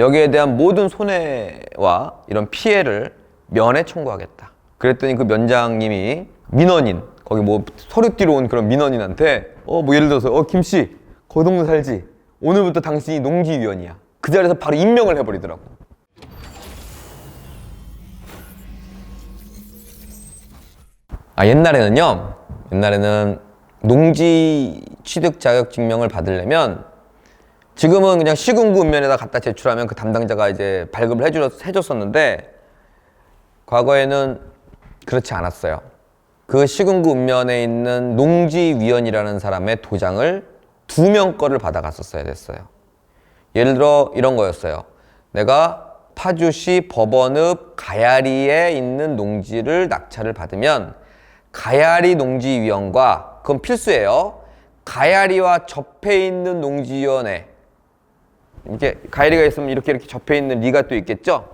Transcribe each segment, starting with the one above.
여기에 대한 모든 손해와 이런 피해를 면에 청구하겠다. 그랬더니 그 면장님이 민원인 거기 뭐 서류 띠로 온 그런 민원인한테 어 뭐 예를 들어서 어 김씨 거동네 살지 오늘부터 당신이 농지위원이야. 그 자리에서 바로 임명을 해버리더라고. 아 옛날에는요. 옛날에는 농지 취득 자격 증명을 받으려면 지금은 그냥 시군구 읍면에다 갖다 제출하면 그 담당자가 이제 발급을 해줬, 해줬었는데 과거에는 그렇지 않았어요. 그 시군구 읍면에 있는 농지위원이라는 사람의 도장을 두 명 거를 받아갔었어야 됐어요. 예를 들어 이런 거였어요. 내가 파주시 법원읍 가야리에 있는 농지를 낙찰을 받으면 가야리 농지위원과 그건 필수예요. 가야리와 접해 있는 농지위원회 이렇게 가야리가 있으면 이렇게 이렇게 접해 있는 리가 또 있겠죠.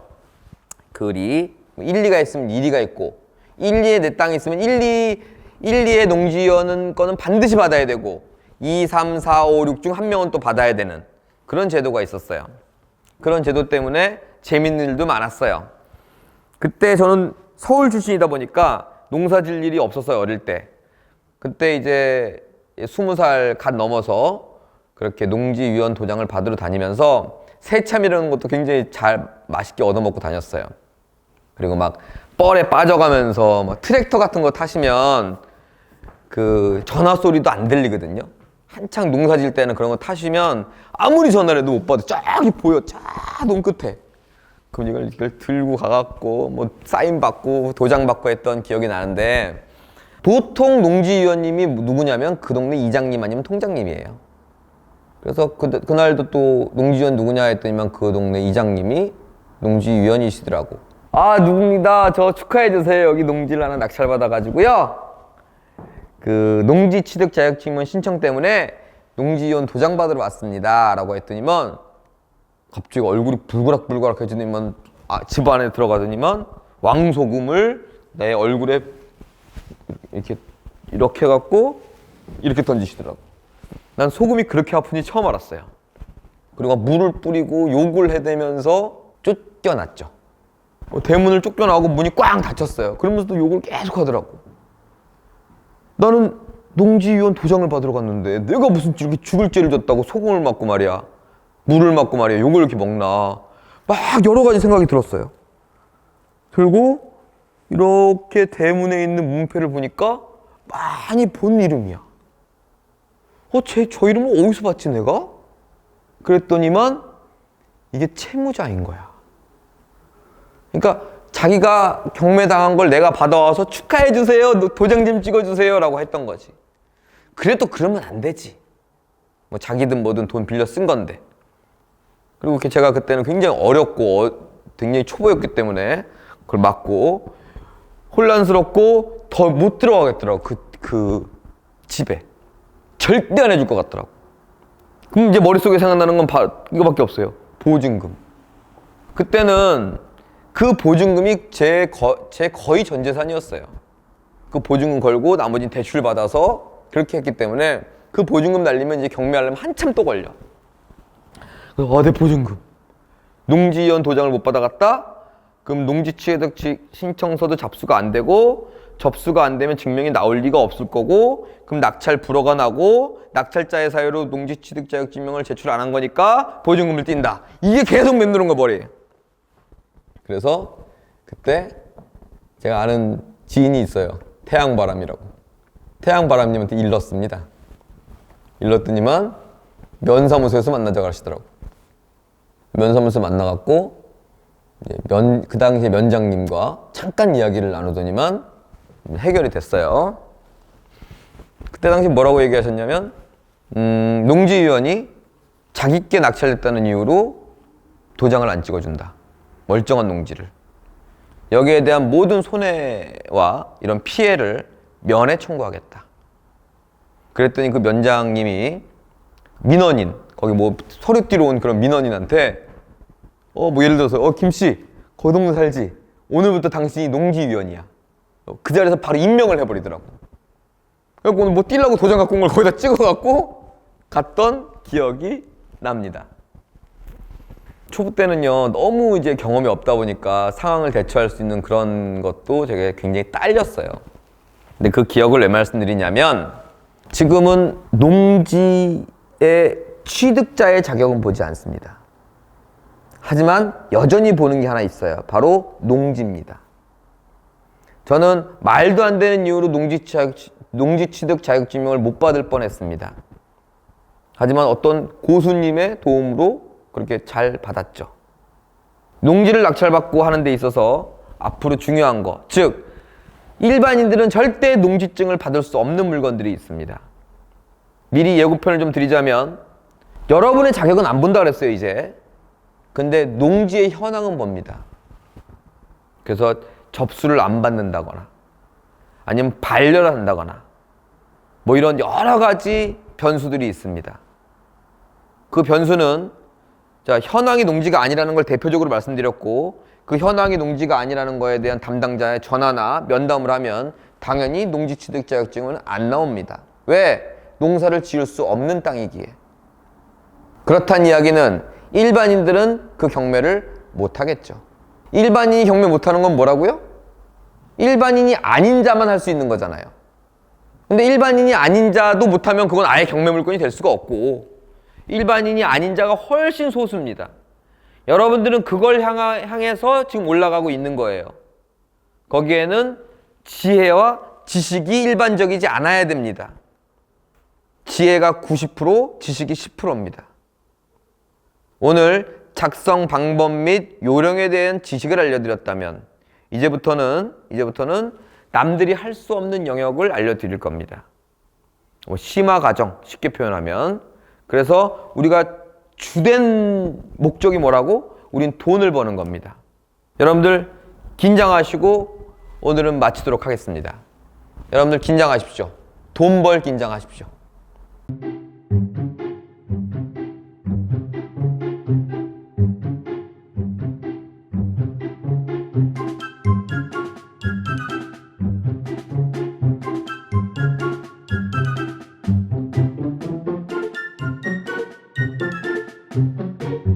그 리, 1, 2가 있으면 2, 2가 있고 1, 2에 내 땅이 있으면 1, 2, 1, 2의 농지위원은 거는 반드시 받아야 되고 2, 3, 4, 5, 6 중 한 명은 또 받아야 되는 그런 제도가 있었어요. 그런 제도 때문에 재밌는 일도 많았어요. 그때 저는 서울 출신이다 보니까 농사 질 일이 없었어요, 어릴 때. 그때 이제 스무 살 갓 넘어서 그렇게 농지위원 도장을 받으러 다니면서 새참이라는 것도 굉장히 잘 맛있게 얻어먹고 다녔어요. 그리고 막 뻘에 빠져가면서 막 트랙터 같은 거 타시면 그 전화 소리도 안 들리거든요. 한창 농사 질 때는 그런 거 타시면 아무리 전화를 해도 못 받아. 저기 보여. 저놈 끝에. 그럼 이걸, 이걸 들고 가갖고 뭐 사인 받고 도장 받고 했던 기억이 나는데 보통 농지위원님이 누구냐면 그 동네 이장님 아니면 통장님이에요. 그래서 그, 그날도 또 농지위원 누구냐 했더니만 그 동네 이장님이 농지위원이시더라고. 아 누굽니다. 저 축하해 주세요. 여기 농지를 하나 낙찰 받아가지고요. 그 농지 취득 자격증명 신청 때문에 농지위원 도장 받으러 왔습니다라고 했더니만 갑자기 얼굴이 불그락불그락 해지더니만 아, 집 안에 들어가더니만 왕소금을 내 얼굴에 이렇게 이렇게 해갖고 이렇게 던지시더라고. 난 소금이 그렇게 아픈지 처음 알았어요. 그리고 물을 뿌리고 욕을 해대면서 쫓겨났죠. 어, 대문을 쫓겨나고 문이 꽝 닫혔어요. 그러면서 또 욕을 계속 하더라고. 나는 농지위원 도장을 받으러 갔는데 내가 무슨 이렇게 죽을 죄를 졌다고 소금을 맞고 말이야. 물을 맞고 말이야. 욕을 이렇게 먹나. 막 여러 가지 생각이 들었어요. 그리고 이렇게 대문에 있는 문패를 보니까 많이 본 이름이야. 어, 쟤, 저 이름은 어디서 봤지, 내가? 그랬더니만 이게 채무자인 거야. 그러니까 자기가 경매당한 걸 내가 받아와서 축하해 주세요. 도장 좀 찍어 주세요. 라고 했던 거지. 그래도 그러면 안 되지. 뭐 자기든 뭐든 돈 빌려 쓴 건데. 그리고 제가 그때는 굉장히 어렵고 어, 굉장히 초보였기 때문에 그걸 맞고 혼란스럽고 더 못 들어가겠더라고 그, 그 집에 절대 안 해줄 것 같더라고. 그럼 이제 머릿속에 생각나는 건 바, 이거밖에 없어요. 보증금. 그때는 그 보증금이 제, 거, 제 거의 전 재산이었어요. 그 보증금 걸고 나머지는 대출 받아서 그렇게 했기 때문에 그 보증금 날리면 이제 경매하려면 한참 또 걸려. 어, 내 보증금. 농지위원 도장을 못 받아갔다? 그럼 농지 취득 신청서도 접수가 안 되고 접수가 안 되면 증명이 나올 리가 없을 거고 그럼 낙찰 불허가 나고 낙찰자의 사유로 농지 취득 자격 증명을 제출 안 한 거니까 보증금을 띈다. 이게 계속 맴도는 거 머리에. 그래서 그때 제가 아는 지인이 있어요. 태양바람이라고. 태양바람님한테 일렀습니다. 일렀더니만 면사무소에서 만나자고 하시더라고. 면사무소 만나갖고 면, 그 당시에 면장님과 잠깐 이야기를 나누더니만 해결이 됐어요. 그때 당시 뭐라고 얘기하셨냐면 음, 농지위원이 자기께 낙찰됐다는 이유로 도장을 안 찍어준다. 멀쩡한 농지를. 여기에 대한 모든 손해와 이런 피해를 면에 청구하겠다. 그랬더니 그 면장님이 민원인 거기 뭐 서류 띠로 온 그런 민원인한테 어 뭐 예를 들어서 어 김씨 거동네 살지 오늘부터 당신이 농지위원이야 어, 그 자리에서 바로 임명을 해버리더라고 그래갖고 오늘 뭐 뛸라고 도장 갖고 온 걸 거기다 찍어갖고 갔던 기억이 납니다 초보 때는요 너무 이제 경험이 없다 보니까 상황을 대처할 수 있는 그런 것도 되게 굉장히 딸렸어요. 근데 그 기억을 왜 말씀드리냐면 지금은 농지의 취득자의 자격은 보지 않습니다. 하지만 여전히 보는 게 하나 있어요. 바로 농지입니다. 저는 말도 안 되는 이유로 농지, 자격, 농지 취득 자격증명을 못 받을 뻔했습니다. 하지만 어떤 고수님의 도움으로 그렇게 잘 받았죠. 농지를 낙찰받고 하는 데 있어서 앞으로 중요한 거, 즉 일반인들은 절대 농지증을 받을 수 없는 물건들이 있습니다. 미리 예고편을 좀 드리자면 여러분의 자격은 안 본다 그랬어요, 이제. 근데 농지의 현황은 봅니다. 그래서 접수를 안 받는다거나 아니면 반려를 한다거나 뭐 이런 여러 가지 변수들이 있습니다. 그 변수는 자, 현황이 농지가 아니라는 걸 대표적으로 말씀드렸고 그 현황이 농지가 아니라는 거에 대한 담당자의 전화나 면담을 하면 당연히 농지 취득 자격증은 안 나옵니다. 왜? 농사를 지을 수 없는 땅이기에. 그렇다는 이야기는 일반인들은 그 경매를 못 하겠죠. 일반인이 경매 못 하는 건 뭐라고요? 일반인이 아닌 자만 할 수 있는 거잖아요. 근데 일반인이 아닌 자도 못하면 그건 아예 경매 물건이 될 수가 없고 일반인이 아닌 자가 훨씬 소수입니다. 여러분들은 그걸 향해서 지금 올라가고 있는 거예요. 거기에는 지혜와 지식이 일반적이지 않아야 됩니다. 지혜가 90%, 지식이 10%입니다. 오늘 작성 방법 및 요령에 대한 지식을 알려드렸다면 이제부터는 이제부터는 남들이 할 수 없는 영역을 알려드릴 겁니다. 뭐 심화 과정 쉽게 표현하면 그래서 우리가 주된 목적이 뭐라고? 우린 돈을 버는 겁니다. 여러분들 긴장하시고 오늘은 마치도록 하겠습니다. 여러분들 긴장하십시오. 돈 벌 긴장하십시오.